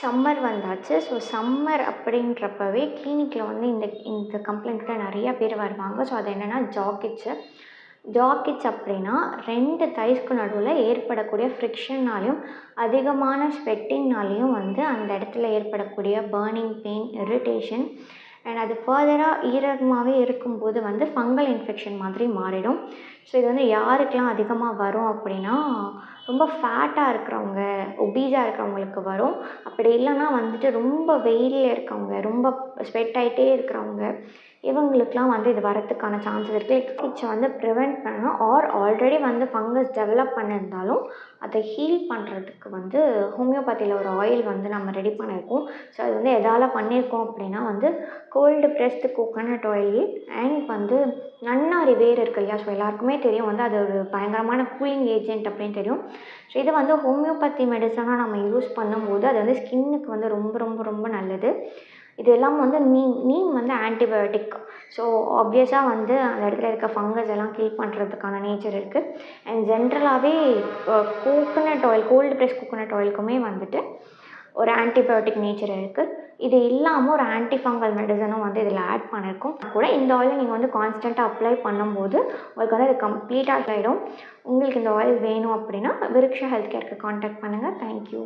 Summer வந்தாச்சு. So summer அப்படின்றப்பவே கிளினிக்கில் வந்து இந்த இந்த கம்ப்ளைண்ட்டில் நிறையா பேர் வருவாங்க. ஸோ அது என்னென்னா ஜாக்கெட்ஸு ஜாக்கெட்ஸ் அப்படின்னா ரெண்டு தைஸ்க்கு நடுவில் ஏற்படக்கூடிய ஃப்ரிக்ஷன்னாலையும் அதிகமான ஸ்வெட்டிங்னாலையும் வந்து அந்த இடத்துல ஏற்படக்கூடிய பேர்னிங் பெயின் இரிட்டேஷன் அண்ட் அது ஃபர்தராக ஈரமாகவே இருக்கும்போது வந்து ஃபங்கல் இன்ஃபெக்ஷன் மாதிரி மாறிடும். ஸோ இது வந்து யாருக்கெலாம் அதிகமாக வரும் அப்படின்னா ரொம்ப ஃபேட்டாக இருக்கிறவங்க ஒபீஸாக இருக்கிறவங்களுக்கு வரும். அப்படி இல்லைன்னா வந்துட்டு ரொம்ப வெயிலில் இருக்கவங்க ரொம்ப ஸ்வெட் ஆகிட்டே இருக்கிறவங்க இவங்களுக்குலாம் வந்து இது வரத்துக்கான சான்சஸ் இருக்குது இட்ஸை வந்து ப்ரிவெண்ட் பண்ணணும். ஆர் ஆல்ரெடி வந்து ஃபங்கஸ் டெவலப் பண்ணியிருந்தாலும் அதை ஹீல் பண்ணுறதுக்கு வந்து ஹோமியோபதியில் ஒரு ஆயில் வந்து நம்ம ரெடி பண்ணியிருக்கோம் ஸோ அது வந்து எதால் பண்ணியிருக்கோம் அப்படின்னா வந்து cold pressed coconut oil and வந்து நன்னாரி வேர் இருக்கு இல்லையா? ஸோ எல்லாருக்குமே தெரியும். வந்து அது ஒரு பயங்கரமான கூலிங் ஏஜென்ட் அப்படின்னு தெரியும். ஸோ இது வந்து ஹோமியோபதி மெடிசனாக நம்ம யூஸ் பண்ணும்போது அது வந்து ஸ்கின்னுக்கு வந்து ரொம்ப ரொம்ப ரொம்ப நல்லது. இது எல்லாம் வந்து நீம் நீம் வந்து ஆன்டிபயோட்டிக் ஸோ ஆப்வியஸாக வந்து அந்த இடத்துல இருக்க ஃபங்கஸ் எல்லாம் கில் பண்ணுறதுக்கான நேச்சர் இருக்குது அண்ட் ஜென்ரலாகவே coconut oil cold press coconut ஆயிலுக்குமே வந்துட்டு ஒரு ஆன்டிபயோட்டிக் நேச்சர் இருக்குது இது இல்லாமல் ஒரு ஆன்டிஃபங்கல் மெடிசனும் வந்து இதில் ஆட் பண்ணியிருக்கோம் கூட இந்த ஆயிலை நீங்கள் வந்து கான்ஸ்டண்ட்டாக அப்ளை பண்ணும்போது உங்களுக்கு வந்து அது கம்ப்ளீட்டாக ஆகிடும் உங்களுக்கு இந்த ஆயில் வேணும் அப்படின்னா விருக்ஷா ஹெல்த் கேருக்கு காண்டாக்ட் பண்ணுங்கள் தேங்க்யூ